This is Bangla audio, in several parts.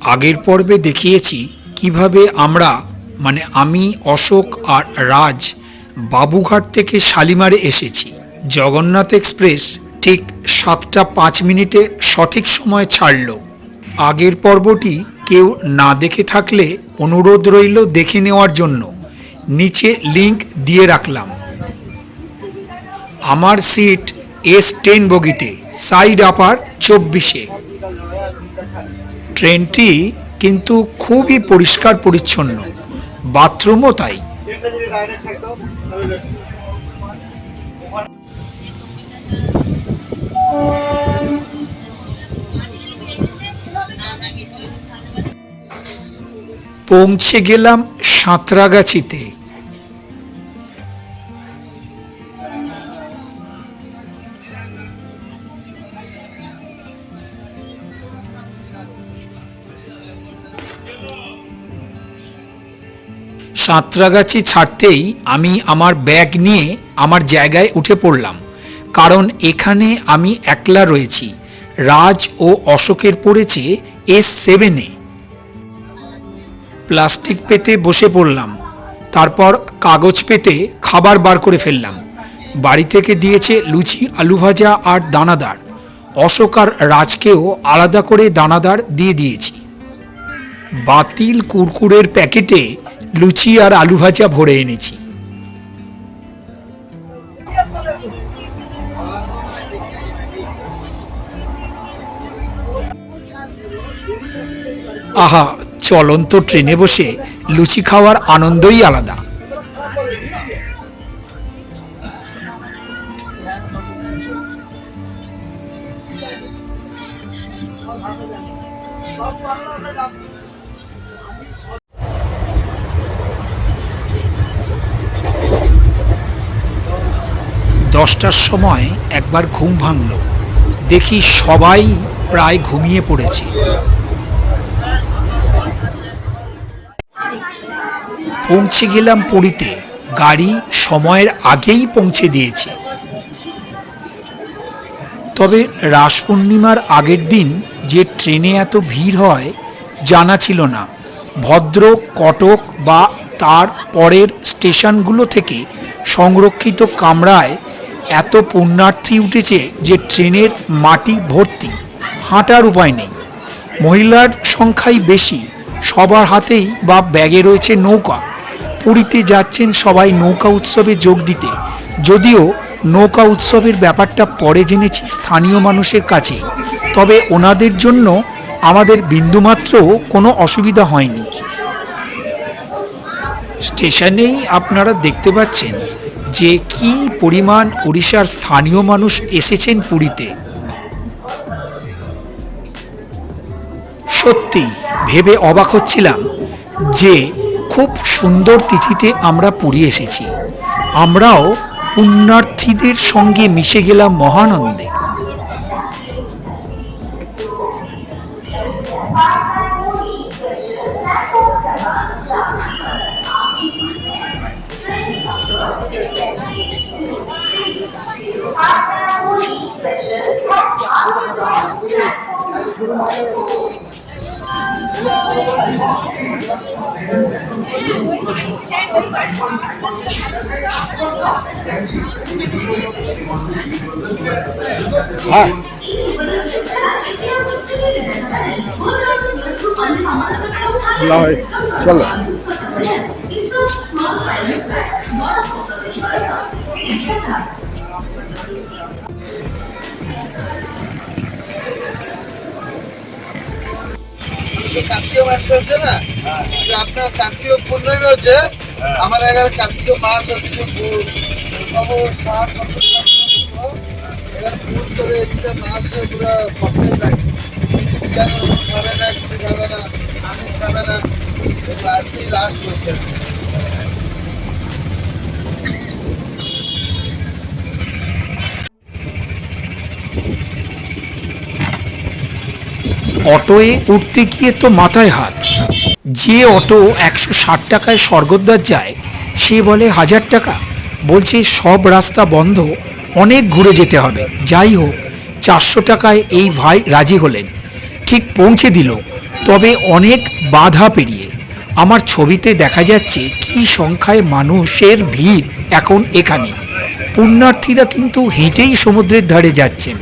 আগের পর্বে দেখিয়েছি কীভাবে আমরা মানে আমি, অশোক আর রাজ বাবুঘাট থেকে শালিমারে এসেছি। জগন্নাথ এক্সপ্রেস ঠিক সাতটা পাঁচ মিনিটে সঠিক সময় ছাড়ল। আগের পর্বটি কেউ না দেখে থাকলে অনুরোধ রইল দেখে নেওয়ার জন্য। নিচে লিংক দিয়ে রাখলাম। আমার সিট এস টেন বগিতে, সাইড আপার চব্বিশে। ট্রেনটি কিন্তু খুবই পরিষ্কার পরিচ্ছন্ন। বাথরুমও তাই। পৌঁছে গেলাম সাঁতরাগাছিতে। সাঁতরাগাছি ছাড়তেই আমি আমার ব্যাগ নিয়ে আমার জায়গায় উঠে পড়লাম। কারণ এখানে আমি একলা রয়েছি। রাজ ও অশোকের পড়েছে এস সেভেনে প্লাস্টিক পেতে বসে পড়লাম। তারপর কাগজ পেতে খাবার বার করে ফেললাম। বাড়ি থেকে দিয়েছে লুচি, আলু ভাজা আর দানাদার। অশোক আর রাজকেও আলাদা করে দানাদার দিয়ে দিয়েছি। বাতিল কুরকুরের প্যাকেটে লুচি আর আলু ভাজা ভরে এনেছি। আহা চলন্ত ট্রেনে বসে লুচি খাওয়ার আনন্দই আলাদা। দশটার সময় একবার ঘুম ভাঙল। দেখি সবাই প্রায় ঘুমিয়ে পড়েছে। পৌঁছে গেলাম পুরীতে। গাড়ি সময়ের আগেই পৌঁছে দিয়েছে। তবে রাস পূর্ণিমার আগের দিন যে ট্রেনে এত ভিড় হয়, জানা ছিল না। ভদ্র, কটক বা তার পরের স্টেশনগুলো থেকে সংরক্ষিত কামরায় এত পুণ্যার্থী উঠেছে যে ট্রেনের মাটি ভর্তি, হাঁটার উপায় নেই। মহিলার সংখ্যাই বেশি, সবার হাতেই বা ব্যাগে রয়েছে নৌকা। পুরীতে যাচ্ছেন সবাই নৌকা উৎসবে যোগ দিতে। যদিও নৌকা উৎসবের ব্যাপারটা পরে জেনেছি স্থানীয় মানুষের কাছে। তবে ওনাদের জন্য আমাদের বিন্দুমাত্র কোনো অসুবিধা হয়নি। স্টেশনেই আপনারা দেখতে পাচ্ছেন যে কি পরিমাণ ওড়িশার স্থানীয় মানুষ এসেছেন পুরীতে? সত্যি, ভেবে অবাক হচ্ছিলাম যে খুব সুন্দর তিথিতে আমরা পুরী এসেছি। আমরাও পুণ্যার্থীদের সঙ্গে মিশে গেলাম মহানন্দে। 哎，来，下来。Thank you. কার্তিক মাস হচ্ছে না আপনার কার্তিক পূর্ণমী হচ্ছে আমার এখানে কার্তিক মাস হচ্ছে সব সত্তর এখানে পুষ করে একটা মাস পুরো কিছু খাবে না কিছু খাবে না আমিষ খাবে না। আজকেই লাস্ট হচ্ছে। অটোয়ে উঠতে গিয়ে তো মাথায় হাত। যে অটো একশো ষাট টাকায় স্বর্গদ্বার যায়, সে বলে, হাজার টাকা? বলছে, সব রাস্তা বন্ধ, অনেক ঘুরে যেতে হবে। যাই হোক, চারশো টাকায় এই ভাই রাজি হলেন। ঠিক পৌঁছে দিল। তবে অনেক বাধা পেরিয়ে। আমার ছবিতে দেখা যাচ্ছে, কি সংখ্যায় মানুষের ভিড় এখন এখানে। পুণ্যার্থীরা কিন্তু হেঁটেই সমুদ্রের ধারে যাচ্ছেন।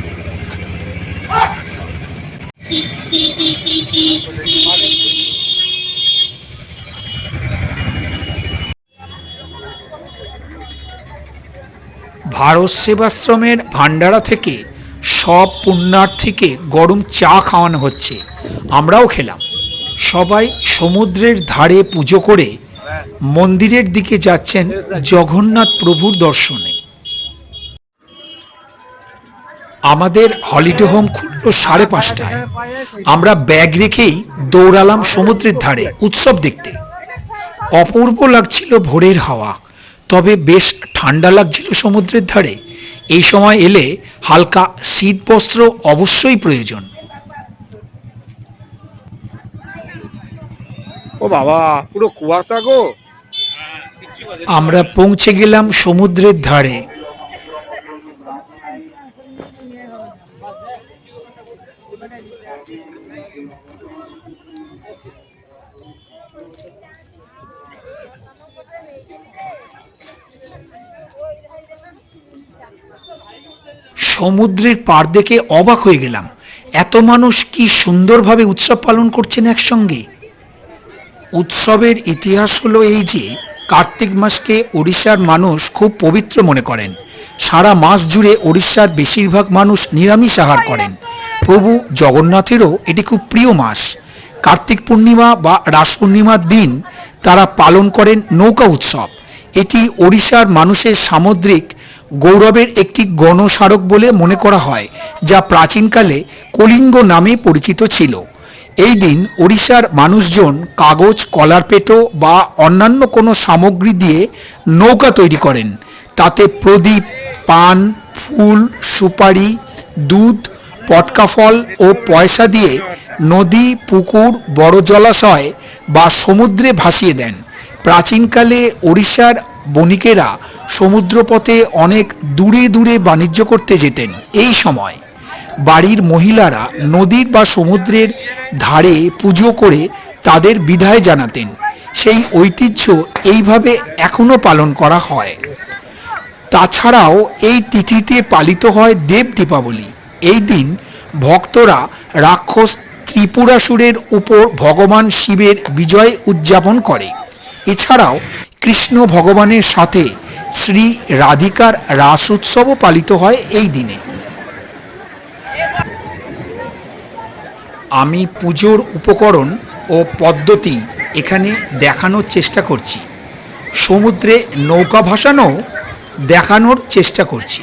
ভারত সেবাশ্রমের ভান্ডারা থেকে সব পুণ্যার্থীকে গরম চা খাওয়ানো হচ্ছে। আমরাও খেলাম। সবাই সমুদ্রের ধারে পুজো করে মন্দিরের দিকে যাচ্ছেন জগন্নাথ প্রভুর দর্শনে। আমাদের হলিডে হোম খুললো সাড়ে পাঁচটায়। আমরা ব্যাগ রেখেই দৌড়ালাম সমুদ্রের ধারে উৎসব দেখতে। অপূর্ব লাগছিল ভোরের হাওয়া তবে বেশ ঠান্ডা লাগছিল সমুদ্রের ধারে। এই সময় এলে হালকা শীত বস্ত্র অবশ্যই প্রয়োজন। ও বাবা পুরো কুয়াশা গো। আমরা পৌঁছে গেলাম সমুদ্রের ধারে। সমুদ্রের পার দেখে অবাক হয়ে গেলাম। এত মানুষ কি সুন্দরভাবে উৎসব পালন করছেন একসঙ্গে? উৎসবের ইতিহাস হলো এই যে, কার্তিক মাসকে ওড়িশার মানুষ খুব পবিত্র মনে করেন। সারা মাস জুড়ে ওড়িশার বেশিরভাগ মানুষ নিরামিষ আহার করেন। প্রভু জগন্নাথেরও এটি খুব প্রিয় মাস। কার্তিক পূর্ণিমা বা রাস পূর্ণিমার দিন তারা পালন করেন নৌকা উৎসব। এটি ওড়িশার মানুষের সামুদ্রিক গৌরবের একটি গণস্মারক বলে মনে করা হয়, যা প্রাচীনকালে কলিঙ্গ নামে পরিচিত ছিল। এই দিন ওড়িশার মানুষজন কাগজ, কলার পেটো বা অন্যান্য কোনো সামগ্রী দিয়ে নৌকা তৈরি করেন। তাতে প্রদীপ, পান, ফুল, সুপারি, দুধ, পটকা ফল ও পয়সা দিয়ে নদী, পুকুর, বড় জলাশয় বা সমুদ্রে ভাসিয়ে দেন। প্রাচীনকালে ওড়িশার বণিকেরা সমুদ্রপথে অনেক দূরে দূরে বাণিজ্য করতে যেতেন। এই সময় বাড়ির মহিলারা নদীর বা সমুদ্রের ধারে পুজো করে তাদের বিদায় জানাতেন। সেই ঐতিহ্য এইভাবে এখনও পালন করা হয়। তাছাড়াও এই তিথিতে পালিত হয় দেব দীপাবলি। এই দিন ভক্তরা রাক্ষস ত্রিপুরাসুরের উপর ভগবান শিবের বিজয় উদযাপন করে। এছাড়াও কৃষ্ণ ভগবানের সাথে শ্রী রাধিকার রাস উৎসবও পালিত হয় এই দিনে। আমি পুজোর উপকরণ ও পদ্ধতি এখানে দেখানোর চেষ্টা করছি। সমুদ্রে নৌকা ভাসানো দেখানোর চেষ্টা করছি।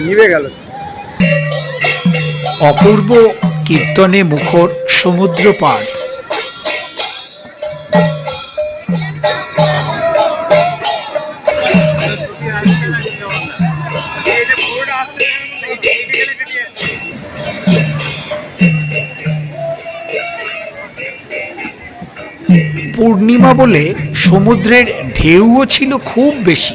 নিভে গেল। অপূর্ব কীর্তনে মুখর সমুদ্র পাড় পূর্ণিমা বলে সমুদ্রের ঢেউও ছিল খুব বেশি।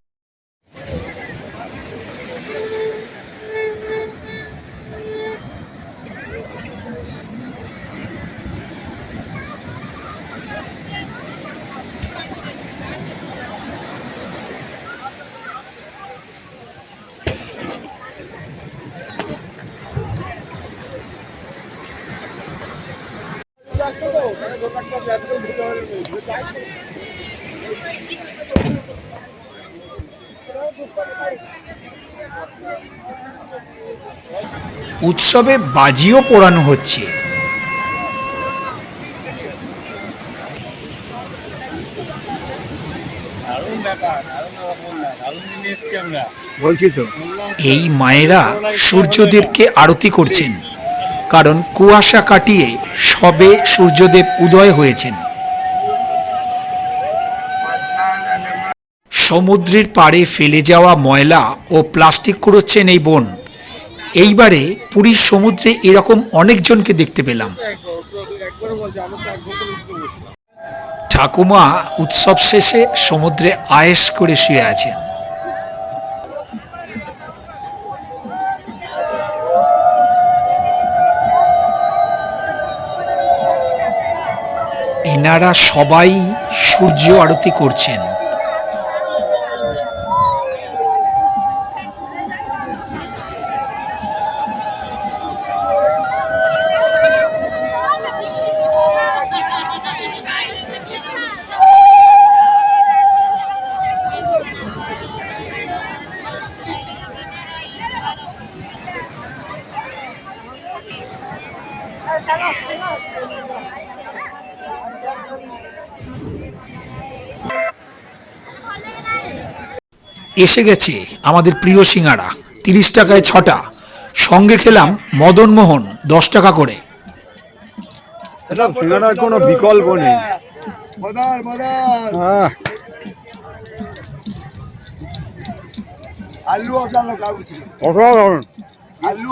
উৎসবে বাজিও পোড়ানো হচ্ছে। বলছি তো। এই মায়েরা সূর্যদেবকে আরতি করছেন কারণ কুয়াশা কাটিয়ে সবে সূর্যদেব উদয় হয়েছেন। সমুদ্রের পাড়ে ফেলে যাওয়া ময়লা ও প্লাস্টিক কুড়োচ্ছেন এই বোন। এইবারে পুরীর সমুদ্রে এরকম অনেকজনকে দেখতে পেলাম। ঠাকুমা উৎসব শেষে সমুদ্রে আয়েশ করে শুয়ে আছেন। এনারা সবাই সূর্য আরতি করছেন। এসে গেছে আমাদের প্রিয় সিঙ্গারা তিরিশ টাকায় ছটা। সঙ্গে খেলাম মদন মোহন দশ টাকা করে। সিঙ্গারার কোনো বিকল্প নেই। মদার মদার আহ, আলু অসাধারণ। আলু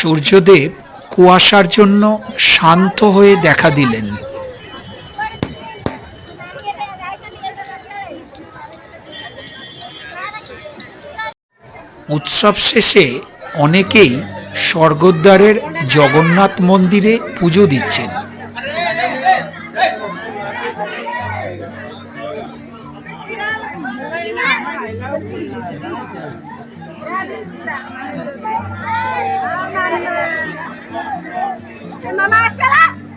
সূর্যদেব কুয়াশার জন্য শান্ত হয়ে দেখা দিলেন। উৎসব শেষে অনেকেই স্বর্গদ্বারের জগন্নাথ মন্দিরে পুজো দিচ্ছেন। 妈妈妈妈下来